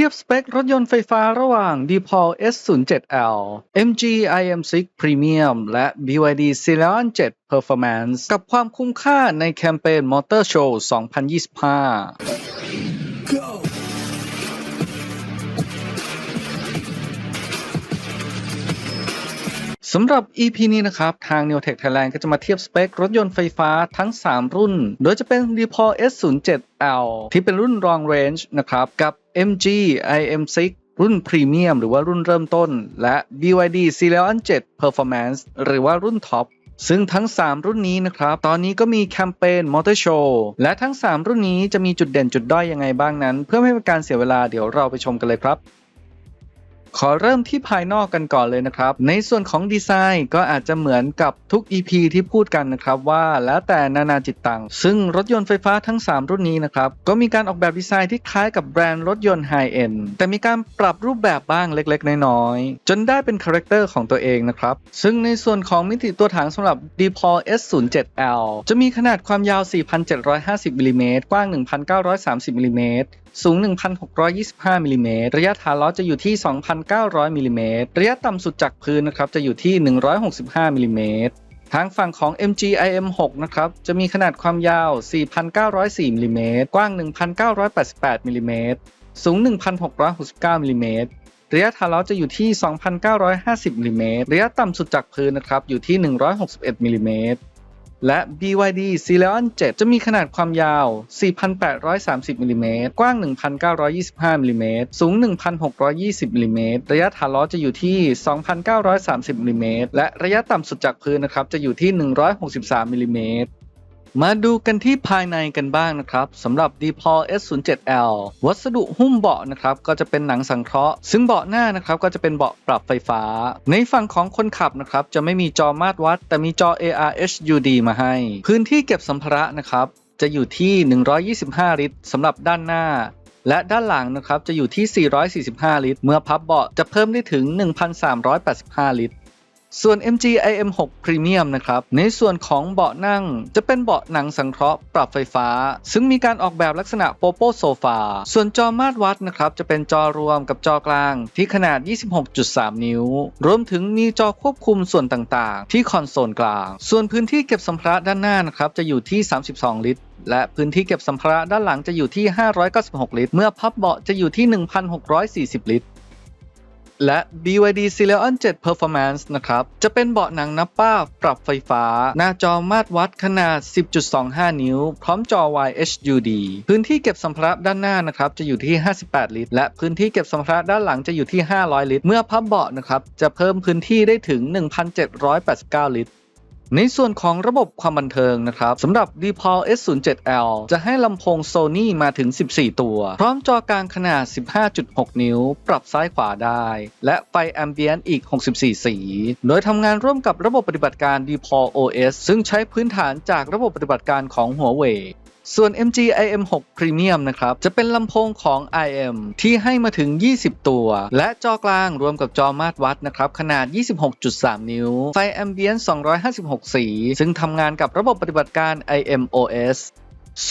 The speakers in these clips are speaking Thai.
ทียบสเปครถยนต์ไฟฟ้าระหว่าง DePaul S07L MG IM6 Premium และ BYD Celeron 7 Performance กับความคุ้มค่าในแคมเปญ Motor Show 2025 สำหรับ EP นี้นะครับ ทาง Neotech Thailand ก็จะมาเทียบสเปค รถยนต์ไฟฟ้าทั้ง 3 รุ่น โดยจะเป็น DePaul S07L ที่เป็นรุ่น Long Range นะครับ กับ MG IM6 รุ่น Premium หรือว่ารุ่นเริ่มต้น และ BYD c e l e o n 7 Performance หรือว่ารุ่น Top ซึ่งทั้ง 3 รุ่นนี้นะครับ ตอนนี้ก็มีแคมเปญ Motor Show และทั้ง 3 รุ่นนี้จะมีจุดเด่นจุดด้อยยังไงบ้างนั้น เพื่อไม่ให้เป็นการเสียเวลาเดี๋ยวเราไปชมกันเลยครับ ขอเริ่มที่ภายนอกกันก่อนเลยนะครับ ในส่วนของดีไซน์ก็อาจจะเหมือนกับทุก EP ที่พูดกันนะครับว่าแล้วแต่นานาจิตตัง ซึ่งรถยนต์ไฟฟ้าทั้ง 3 รุ่นนี้นะครับ ก็มีการออกแบบดีไซน์ที่คล้ายกับแบรนด์รถยนต์ไฮเอ็นแต่มีการปรับรูปแบบบ้างเล็กๆ น้อยๆ จนได้เป็นคาแรคเตอร์ของตัวเองนะครับ ซึ่งในส่วนของมิติตัวถังสำหรับ DePaul S07L จะมีขนาดความยาว 4,750มิลลิเมตรกว้าง 1,930มิลลิเมตร สูง 1,625มิลลิเมตรระยะฐานล้อจะอยู่ที่ 2,900มิลลิเมตรระยะต่ำสุดจากพื้นนะครับจะอยู่ที่ 165มิลลิเมตรทางฝั่งของ MG IM6 นะครับ จะมีขนาดความยาว 4,904มิลลิเมตรกว้าง 1,988มิลลิเมตรสูง 1,669มิลลิเมตรระยะฐานล้อจะอยู่ที่ 2,950มิลลิเมตรระยะต่ำสุดจากพื้นนะครับ อยู่ที่ 161มิลลิเมตร และ BYD Celeron 7 จะมีขนาดความยาว 4,830มิลลิเมตรกว้าง 1,925มิลลิเมตรสูง 1,620มิลลิเมตรระยะฐานล้อจะอยู่ที่ 2,930มิลลิเมตรและระยะต่ำสุดจากพื้นนะครับจะอยู่ที่ 163มิลลิเมตร มาดูกันที่ภายในกันบ้างนะครับสำหรับ DePaul S07L วัสดุหุ้มเบาะนะครับก็จะเป็นหนังสังเคราะห์ ซึ่งเบาะหน้านะครับก็จะเป็นเบาะปรับไฟฟ้า ในฝั่งของคนขับนะครับจะไม่มีจอมาตรวัด แต่มีจอ AR HUD มาให้ พื้นที่เก็บสัมภาระนะครับจะอยู่ที่ 125 ลิตรสำหรับด้านหน้าและด้านหลังนะครับจะอยู่ที่ 445 ลิตร เมื่อพับเบาะจะเพิ่มได้ถึง 1,385 ลิตร ส่วน MG IM6 Premium นะครับ ในส่วนของเบาะนั่งจะเป็นเบาะหนังสังเคราะห์ปรับไฟฟ้า ซึ่งมีการออกแบบลักษณะโปโปโซฟา ส่วนจอมาตรวัดนะครับ จะเป็นจอรวมกับจอกลางที่ขนาด 26.3 นิ้ว รวมถึงมีจอควบคุมส่วนต่างๆ ที่คอนโซลกลาง ส่วนพื้นที่เก็บสัมภาระด้านหน้านะครับจะอยู่ที่ 32 ลิตรและพื้นที่เก็บสัมภาระด้านหลังจะอยู่ที่ 596 ลิตร เมื่อพับเบาะจะอยู่ที่ 1,640 ลิตร และ BYD Celeron 7 Performance นะครับ จะเป็นเบาะหนังนับป้าปรับไฟฟ้า หน้าจอมาตรวัดขนาด 10.25 นิ้ว พร้อมจอ YHUD พื้นที่เก็บสัมภาระด้านหน้านะครับ จะอยู่ที่ 58 ลิตร และพื้นที่เก็บสัมภาระด้านหลังจะอยู่ที่ 500 ลิตร เมื่อพับเบาะนะครับ จะเพิ่มพื้นที่ได้ถึง 1,789 ลิตร ในส่วนของระบบความบันเทิงนะครับสำหรับ d p a u l S07L จะให้ลำโพง Sony มาถึง 14 ตัว พร้อมจอกลางขนาด 15.6 นิ้ว ปรับซ้ายขวาได้ และไฟแอมเบียนอีก 64 สี โดยทำงานร่วมกับระบบปฏิบัติการ d p a u l OS ซึ่งใช้พื้นฐานจากระบบปฏิบัติการของ Huawei ส่วน MG IM6 Premium นะครับ จะเป็นลำโพงของ IM ที่ให้มาถึง 20 ตัว และจอกลางรวมกับจอมาตรวัดนะครับ ขนาด 26.3 นิ้ว ไฟแอมเบียน256 สี ซึ่งทำงานกับระบบปฏิบัติการ IMOS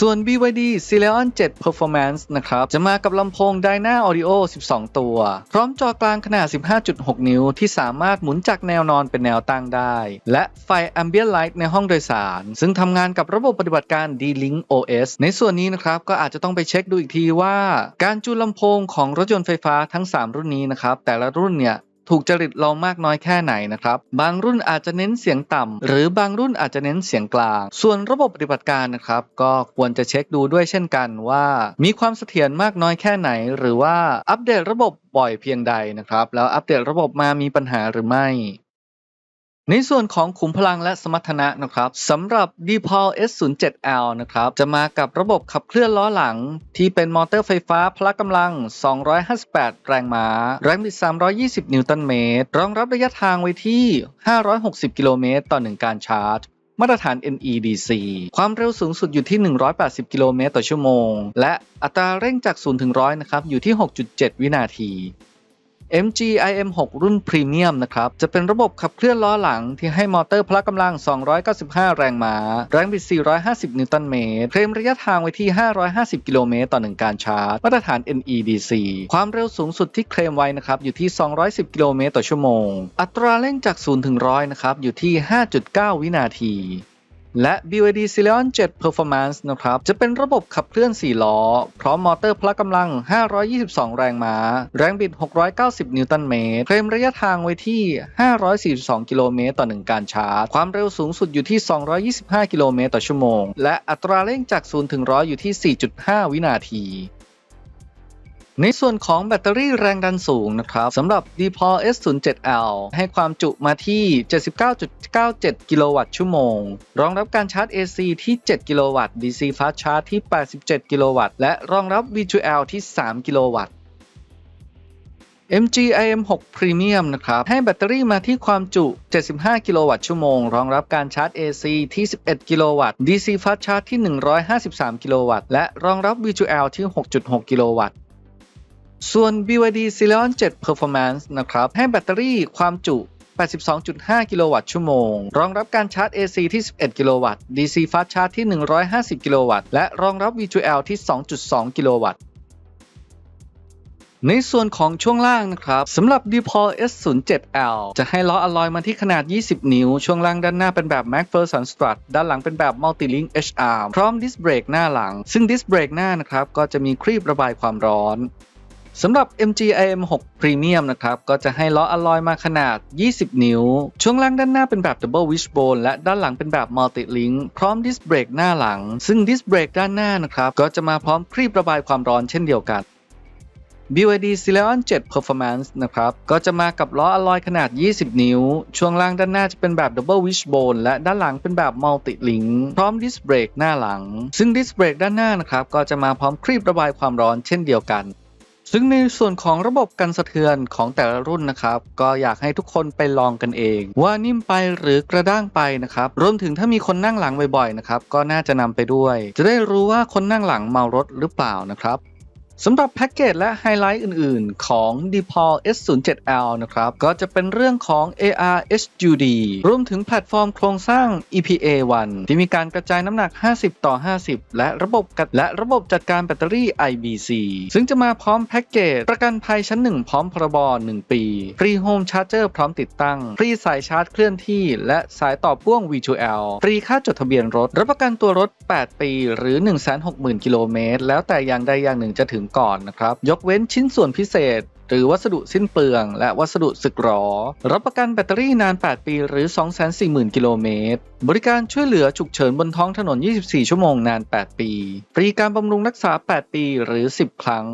ส่วน BYD c e l e o n 7 Performance นะครับ จะมากับลำโพง Dyna Audio 12 ตัว พร้อมจอกลางขนาด 15.6 นิ้ว ที่สามารถหมุนจากแนวนอนเป็นแนวตั้งได้ และไฟ Ambient Light ในห้องโดยสาร ซึ่งทำงานกับระบบปฏิบัติการ D-Link OS ในส่วนนี้นะครับ ก็อาจจะต้องไปเช็คดูอีกทีว่า การจูนลำโพงของรถยนต์ไฟฟ้าทั้ง 3 รุ่นนี้นะครับ แต่ละรุ่นเนี่ย ถูกจริตเรามากน้อยแค่ไหนนะครับ บางรุ่นอาจจะเน้นเสียงต่ำหรือบางรุ่นอาจจะเน้นเสียงกลาง ส่วนระบบปฏิบัติการนะครับ ก็ควรจะเช็คดูด้วยเช่นกันว่า มีความเสถียรมากน้อยแค่ไหน หรือว่าอัปเดตระบบบ่อยเพียงใดนะครับ แล้วอัปเดตระบบมามีปัญหาหรือไม่ ในส่วนของขุมพลังและสมรรถนะนะครับสำหรับ d p a u l S07L นะครับจะมากับระบบขับเคลื่อนล้อหลัง ที่เป็นมอเตอร์ไฟฟ้าพละกำลัง 258 แรงม้า แรงบิด 320 นิวตันเมตร รองรับระยะทางไว้ที่ 560 กิโลเมตรต่อ1การชาร์จมาตรฐาน NEDC ความเร็วสูงสุดอยู่ที่ 180 กิโลเมตรต่อชั่วโมง และอัตราเร่งจาก 0 ถึง 100 นะครับ อยู่ที่ 6.7 วินาที MG IM6 รุ่นพรีเมียมนะครับ จะเป็นระบบขับเคลื่อนล้อหลังที่ให้มอเตอร์พละกำลัง 295 แรงม้า แรงบิด 450 นิวตันเมตรเคลมระยะทางไว้ที่ 550 กิโลเมตรต่อ 1 การชาร์จ มาตรฐาน NEDC ความเร็วสูงสุดที่เคลมไว้นะครับ อยู่ที่ 210 กิโลเมตรต่อชั่วโมง อัตราเร่งจาก 0 ถึง 100 นะครับ อยู่ที่ 5.9 วินาที และ BYD Celeon 7 Performance นะครับ จะเป็นระบบขับเคลื่อน 4 ล้อ พร้อมมอเตอร์พละกำลัง 522 แรงม้า แรงบิด 690 นิวตันเมตร เคลมระยะทางไว้ที่ 542 กิโลเมตรต่อ 1 การชาร์จ ความเร็วสูงสุดอยู่ที่ 225 กิโลเมตรต่อชั่วโมง และอัตราเร่งจาก 0 ถึง 100 อยู่ที่ 4.5 วินาที ในส่วนของแบตเตอรี่แรงดันสูงนะครับสำหรับ d p o S07L ให้ความจุมาที่ 79.97 กิโลวัตต์ชั่วโมง รองรับการชาร์จ AC ที่ 7 กิโลวัตต์ DC Fast Charge ที่ 87 กิโลวัตต์ และรองรับ V2L ที่ 3 กิโลวัตต์ MG IM6 Premium นะครับ ให้แบตเตอรี่มาที่ความจุ 75 กิโลวัตต์ชั่วโมง รองรับการชาร์จ AC ที่ 11 กิโลวัตต์ DC Fast Charge ที่ 153 กิโลวัตต์ และรองรับ V2L ที่ 6.6 กิโลวัตต์ ส่วน BYD Celeon 7 Performance นะครับ ให้แบตเตอรี่ความจุ 82.5 กิโลวัตต์ชั่วโมง รองรับการชาร์จ AC ที่ 11 กิโลวัตต์ DC Fast Charge ที่ 150 กิโลวัตต์ และรองรับ V2L ที่ 2.2 กิโลวัตต์ในส่วนของช่วงล่างนะครับสำหรับ DPOL S07L จะให้ล้ออลลอยมาที่ขนาด 20 นิ้ว ช่วงล่างด้านหน้าเป็นแบบ MacPherson Strut ด้านหลังเป็นแบบ Multilink HR พร้อมดิสเบรกหน้าหลัง ซึ่งดิสเบรกหน้านะครับก็จะมีครีบระบายความร้อน สำหรับ MG IM6 Premium นะครับ ก็จะให้ล้ออลลอยมาขนาด 20 นิ้ว ช่วงล่างด้านหน้าเป็นแบบ Double Wishbone และด้านหลังเป็นแบบ Multi Link พร้อมดิสเบรกหน้าหลัง ซึ่งดิสเบรกด้านหน้านะครับ ก็จะมาพร้อมครีบระบายความร้อนเช่นเดียวกัน BYD Celeon 7 Performance นะครับ ก็จะมากับล้ออลลอยขนาด 20 นิ้ว ช่วงล่างด้านหน้าจะเป็นแบบ Double Wishbone และด้านหลังเป็นแบบ Multi Link พร้อมดิสเบรกหน้าหลัง ซึ่งดิสเบรกด้านหน้านะครับ ก็จะมาพร้อมครีบระบายความร้อนเช่นเดียวกัน ซึ่งในส่วนของระบบกันสะเทือนของแต่ละรุ่นนะครับ ก็อยากให้ทุกคนไปลองกันเอง ว่านิ่มไปหรือกระด้างไปนะครับรวมถึงถ้ามีคนนั่งหลังบ่อยๆนะครับก็น่าจะนำไปด้วย จะได้รู้ว่าคนนั่งหลังเมารถหรือเปล่านะครับ สำหรับแพ็กเกจและไฮไลท์อื่น ๆ ของ DPOL S07L นะครับ ก็จะเป็นเรื่องของ AR HUD รวมถึงแพลตฟอร์มโครงสร้าง EPA 1ที่มีการกระจายน้ำหนัก 50 ต่อ 50 และระบบกัดและระบบจัดการแบตเตอรี่ IBC ซึ่งจะมาพร้อมแพ็กเกจ ประกันภัยชั้น 1 พร้อมพรบ 1 ปี ฟรีโฮมชาร์เจอร์พร้อมติดตั้ง ฟรีสายชาร์จเคลื่อนที่ และสายต่อพ่วง V2L ฟรีค่าจดทะเบียนรถ รับประกันตัวรถ 8 ปี หรือ 160,000 กิโลเมตร แล้วแต่อย่างใดอย่างหนึ่งจะถึงก่อนนะครับ ยกเว้นชิ้นส่วนพิเศษ หรือวัสดุสิ้นเปลือง และวัสดุสึกหรอ รับประกันแบตเตอรี่นาน 8 ปีหรือ 240,000 กิโลเมตร บริการช่วยเหลือฉุกเฉินบนท้องถนน 24 ชั่วโมงนาน 8 ปี ฟรีการบำรุงรักษา 8 ปีหรือ 10 ครั้ง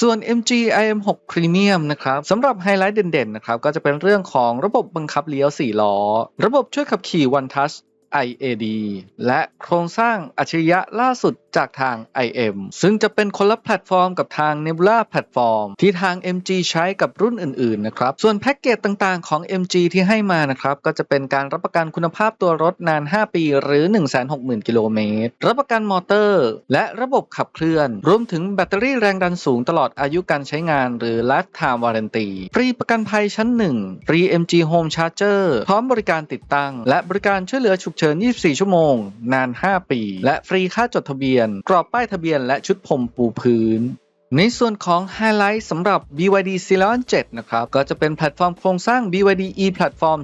ส่วน MG IM6 Premium นะครับสำหรับไฮไลท์เด่นๆนะครับก็จะเป็นเรื่องของระบบบังคับเลี้ยว 4 ล้อ ระบบช่วยขับขี่ One Touch IAD และโครงสร้างอัจฉริยะล่าสุดจากทาง IM ซึ่งจะเป็นคนละแพลตฟอร์มกับทาง Nebula แพลตฟอร์ม ที่ทาง MG ใช้กับรุ่นอื่นๆนะครับ ส่วนแพ็กเกจต่างๆของ MG ที่ให้มานะครับ ก็จะเป็นการรับประกันคุณภาพตัวรถนาน 5 ปี หรือ 160,000 กิโลเมตร รับประกันมอเตอร์ และระบบขับเคลื่อน รวมถึงแบตเตอรี่แรงดันสูงตลอดอายุการใช้งาน หรือ Lifetime Warranty ฟรีประกันภัยชั้น 1 ฟรี MG Home Charger พร้อมบริการติดตั้ง และบริการช่วยเหลือฉุกเฉิน 24 ชั่วโมง นาน 5 ปี และฟรีค่าจดทะเบียนกรอบป้ายทะเบียนและชุดพรมปูพื้นในส่วนของไฮไลท์สำหรับ BYD Celeon 7 นะครับ ก็จะเป็นแพลตฟอร์มโครงสร้าง BYD e Platform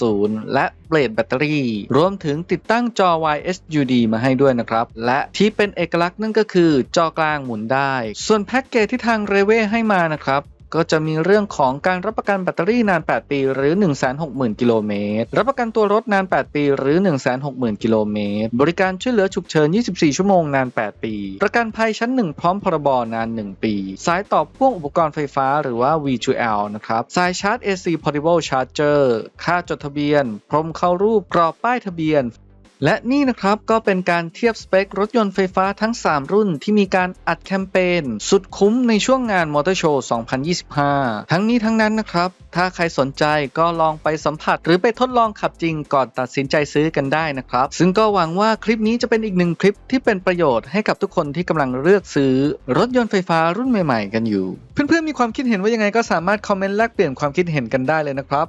3.0 และเบลดแบตเตอรี่ รวมถึงติดตั้งจอ YSUD มาให้ด้วยนะครับ และที่เป็นเอกลักษณ์นั่นก็คือจอกลางหมุนได้ ส่วนแพ็กเกจที่ทางเรเว่ให้มานะครับ ก็จะมีเรื่องของการรับประกันแบตเตอรี่นาน 8 ปี หรือ 160,000 กิโลเมตร รับประกันตัวรถนาน 8 ปี หรือ 160,000 กิโลเมตร บริการช่วยเหลือฉุกเฉิน 24 ชั่วโมง นาน 8 ปี ประกันภัยชั้น 1 พร้อมพรบ นาน 1 ปี สายต่อพ่วงอุปกรณ์ไฟฟ้าหรือว่า V2L นะครับ สายชาร์จ AC Portable Charger ค่าจดทะเบียน พรมเข้ารูป กรอบป้ายทะเบียน และนี่นะครับก็เป็นการเทียบสเปครถยนต์ไฟฟ้าทั้ง 3 รุ่นที่มีการอัดแคมเปญสุดคุ้มในช่วงงานมอเตอร์โชว์ 2025 ทั้งนี้ทั้งนั้นนะครับ ถ้าใครสนใจก็ลองไปสัมผัส หรือไปทดลองขับจริงก่อนตัดสินใจซื้อกันได้นะครับ ซึ่งก็หวังว่าคลิปนี้จะเป็นอีกหนึ่งคลิปที่เป็นประโยชน์ให้กับทุกคนที่กำลังเลือกซื้อ รถยนต์ไฟฟ้ารุ่นใหม่ ๆ กันอยู่ เพื่อนๆมีความคิดเห็นว่ายังไงก็สามารถคอมเมนต์แลกเปลี่ยนความคิดเห็นกันได้เลยนะครับ